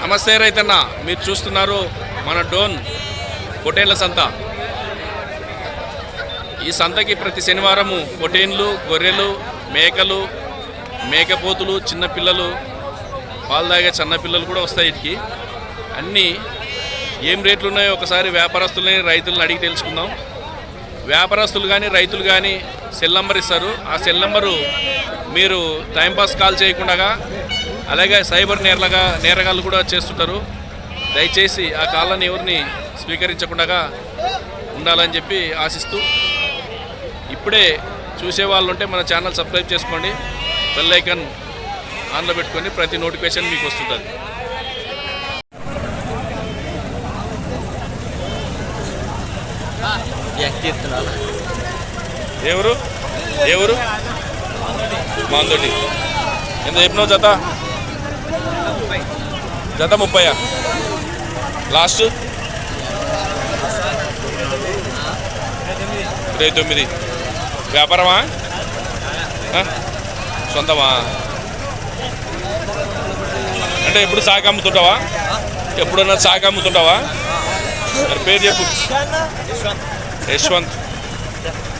నమస్తే రైతన్న మీరు చూస్తున్నారు మన డోన్ పొటేన్ల సంత. ఈ సంతకి ప్రతి శనివారము పొటేన్లు గొర్రెలు మేకలు మేకపోతులు చిన్నపిల్లలు పాలు తాగే చిన్నపిల్లలు కూడా వస్తాయి వీటికి అన్నీ ఏం రేట్లు ఉన్నాయో ఒకసారి వ్యాపారస్తులని రైతులను అడిగి తెలుసుకుందాం. వ్యాపారస్తులు కానీ రైతులు కానీ సెల్ నెంబర్ ఇస్తారు. ఆ సెల్ నెంబరు మీరు టైంపాస్ కాల్ చేయకుండా అలాగే సైబర్ నేరలగా నేరగాళ్ళు కూడా చేస్తుంటారు. దయచేసి ఆ కాళ్ళని ఎవరిని స్వీకరించకుండా ఉండాలని చెప్పి ఆశిస్తూ ఇప్పుడే చూసే వాళ్ళు ఉంటే మన ఛానల్ సబ్స్క్రైబ్ చేసుకోండి. బెల్ ఐకన్ ఆన్లో పెట్టుకొని ప్రతి నోటిఫికేషన్ మీకు వస్తుంటుంది. ఎవరు ఎవరు మాందోటి. ఎంత చెప్పినావు జత? జత ముప్పయా లాస్ట్. ఇరవై తొమ్మిది. వ్యాపారమా? సొంతమా? అంటే ఎప్పుడు సాగు అమ్ముతుంటావా? ఎప్పుడన్నా సాగు అమ్ముతుంటావా? పేరు చెప్పు. యశ్వంత్.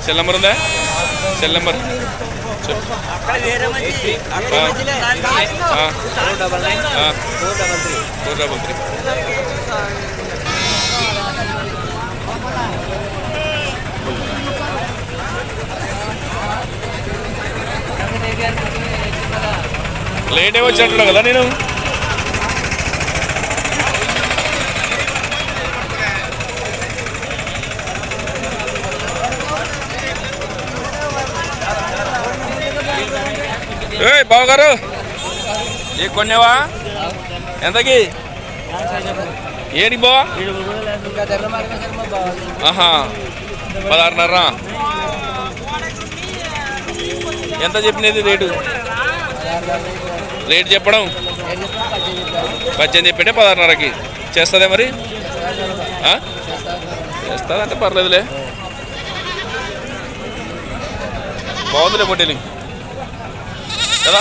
సెల్ నెంబర్ ఉందా? Cell number. Four double three. లేటే వచ్చినట్టున్నా కదా నేను. ఏ బావగారు. ఏ కొన్నావా? ఎంతకి? ఏడి బా ఆహా పదహారున్నర. ఎంత చెప్పినది రేటు? రేటు చెప్పడం? పద్దెనిమిది చెప్పింటే పదహారున్నరకి. చేస్తుందే మరి? చేస్తుందంటే పర్లేదులే. బాగుందిలే పొట్టేలి కదా?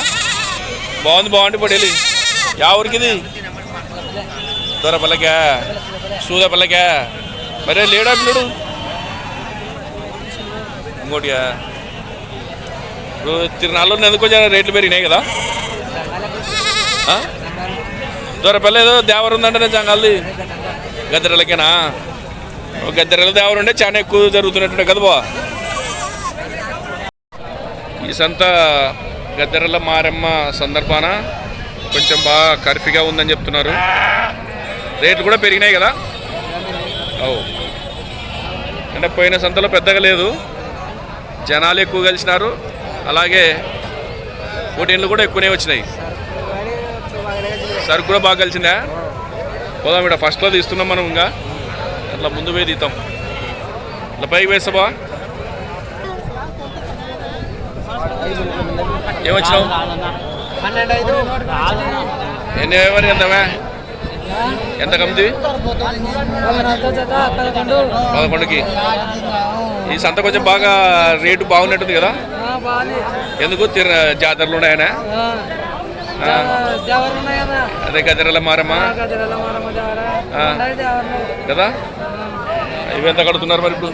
బాగుంది బాగుంది వెళ్ళి యా ఊరికి ఇది దొర పల్లకా సూద సూదపల్లకా మరే లేడా పిల్లడు? ఇంకోటిగా ఇప్పుడు తిరునాళ్ళు ఎందుకు కొంచెం రేట్లు పెరిగినాయి కదా. ఆ? దొరపల్లి ఏదో దేవర ఉందంటే జంగాల్ది. గద్దెరలకేనా? ఓ గద్దెరల దేవర ఉంటే చాలా ఎక్కువ జరుగుతున్నట్టు కదా బా. ఈ సంత గద్దెరల మారమ్మ సందర్భాన కొంచెం బాగా కర్ఫీగా ఉందని చెప్తున్నారు. రేట్లు కూడా పెరిగినాయి కదా? అవు అంటే పోయిన సంతలో పెద్దగా లేదు. జనాలు ఎక్కువ కలిసినారు. అలాగే పోటీలు కూడా ఎక్కువనే వచ్చినాయి. సరుకు కూడా బాగా కలిసిందా? పోదాం ఇక్కడ ఫస్ట్లో తీస్తున్నాం మనం ఇంకా. అట్లా ముందు పోయి తీతాం ఇట్లా పైకి వేస్తావా? ఏమొచ్చినావు? ఎన్ని ఎవరు ఎంతవా? ఎంత పదకొండు పదకొండుకి. ఈ సంత కొంచెం బాగా రేటు బాగున్నట్టుంది కదా? ఎందుకు? తిర జాతరలు ఉన్నాయనా? అదే గదిరల మారమ్మ. కదా? ఇవి ఎంత కడుతున్నారు మరి ఇప్పుడు?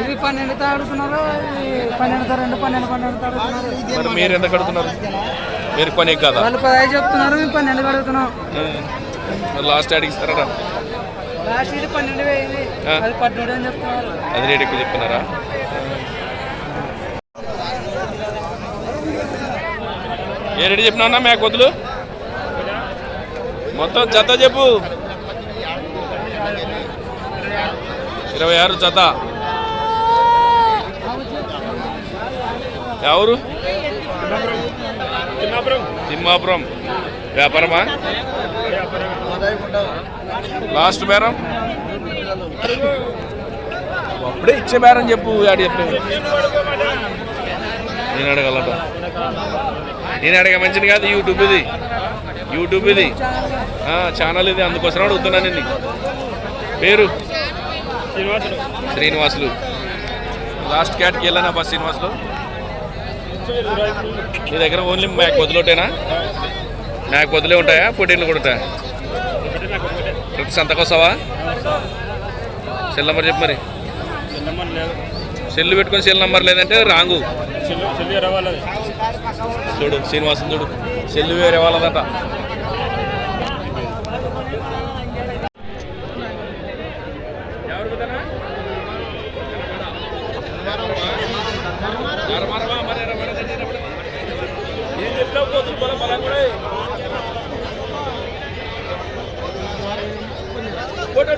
ఇవి పన్నెండుతో ఆడుతున్నారు ఇవి పన్నెండుతో రెండు పన్నెండు పన్నెండుతో ఆడుతున్నారు. మరి మీరు ఎంత కడుతున్నారు మీరు పని కదా? వాళ్ళు పదహైదు చెప్తున్నారు మేము పన్నెండు అడుగుతున్నాం మరి లాస్ట్ ఆడికి ఇస్తారా? లాస్ట్ ఇది పన్నెండు వేయింది. అది పన్నెండు అని చెప్తున్నారు. అది రేట్ ఎక్కువ చెప్తున్నారా? ఏ రేటు చెప్పినా మేక వద్దులు మొత్తం జత చెప్పు. ఇరవై ఆరు జత. ఎవరు? తిమ్మాపురం వ్యాపారమా? లాస్ట్ బేరం? అప్పుడే ఇచ్చే బేరం చెప్పు ఆడు చెప్పు నేను అడగలట నేను అడగ మంచిది కాదు యూట్యూబ్ ఇది. యూట్యూబ్ ఇది. ఛానల్ ఇది. అందుకోసం అడుగుతున్నాను నేను పేరు? శ్రీనివాసులు. లాస్ట్ క్యాట్కి వెళ్ళానా బస్ శ్రీనివాసులు? నీ దగ్గర ఓన్లీ మ్యాక్ వదిలోటేనా నాకు పొద్దులే ఉంటాయా? పొట్టేళ్ళు కూడా ఉంటాయా? ప్రతి సంతకు వస్తావా? సెల్ నెంబర్ చెప్పు మరి. సెల్లు పెట్టుకొని సెల్ నెంబర్ లేదంటే రాంగు. చూడు శ్రీనివాసం చూడు. సెల్లు వేరే వాళ్ళదంట.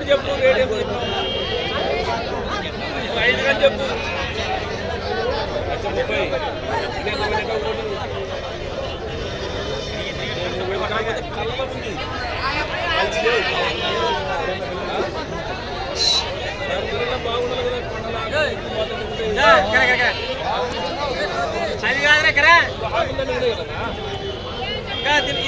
చెప్పు ఐదు కానీ చెప్పు. అది కాదురా కరా. ఇది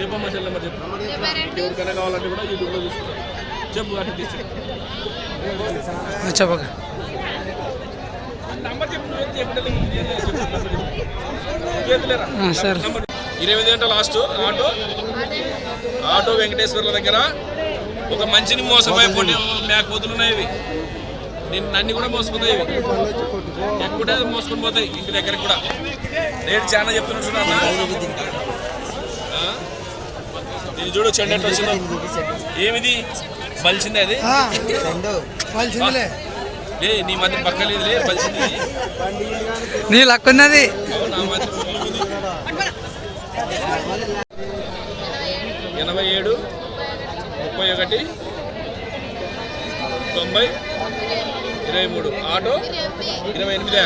చెప్పమ్మా చెల్లమ్మ చెప్పు. ఎవరికైనా కావాలంటే కూడా యూట్యూబ్లో చూసుకో చెప్పు అటు చెప్పక ఇరవై గంటల లాస్ట్ ఆటో. ఆటో వెంకటేశ్వర్ల దగ్గర ఒక మంచిని మేకపోతులు ఉన్నాయి ఇవి. నేను నన్ను కూడా ఇవి. ఎక్కువ మోసుకొని పోతాయి ఇంటి దగ్గరికి కూడా. రేటు చాలా చెప్తున్నా? ఇది చూడు చెండు ఎట్లా వచ్చిందో. ఏమిది? బలిసింది అది? వాళ్ళసిందిలే ఏ నీ మధ్య పక్కలేదులే బలిసింది ఇది. నీ లక్ ఉన్నది. అవునా మధ్య పుల్లు ఉంది. ఎనభై ఏడు ముప్పై ఒకటి తొంభై ఇరవై మూడు. ఆటో ఇరవై ఎనిమిదా?